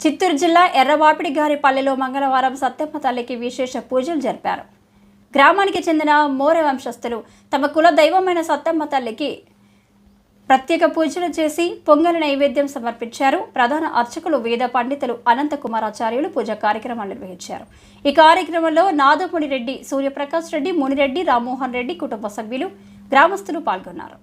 చిత్తూరు జిల్లా ఎర్రవాపిడి గారి పల్లెలో మంగళవారం సత్యమ్మ తల్లికి విశేష పూజలు జరిపారు. గ్రామానికి చెందిన మోర వంశస్థులు తమ కుల దైవమైన సత్యమ్మ తల్లికి ప్రత్యేక పూజలు చేసి పొంగల్ నైవేద్యం సమర్పించారు. ప్రధాన అర్చకులు వేద పండితులు అనంత కుమారాచార్యులు పూజ కార్యక్రమాలు నిర్వహించారు. ఈ కార్యక్రమంలో నాదముని రెడ్డి సూర్యప్రకాష్ రెడ్డి మునిరెడ్డి రామ్మోహన్ రెడ్డి కుటుంబ సభ్యులు గ్రామస్తులు పాల్గొన్నారు.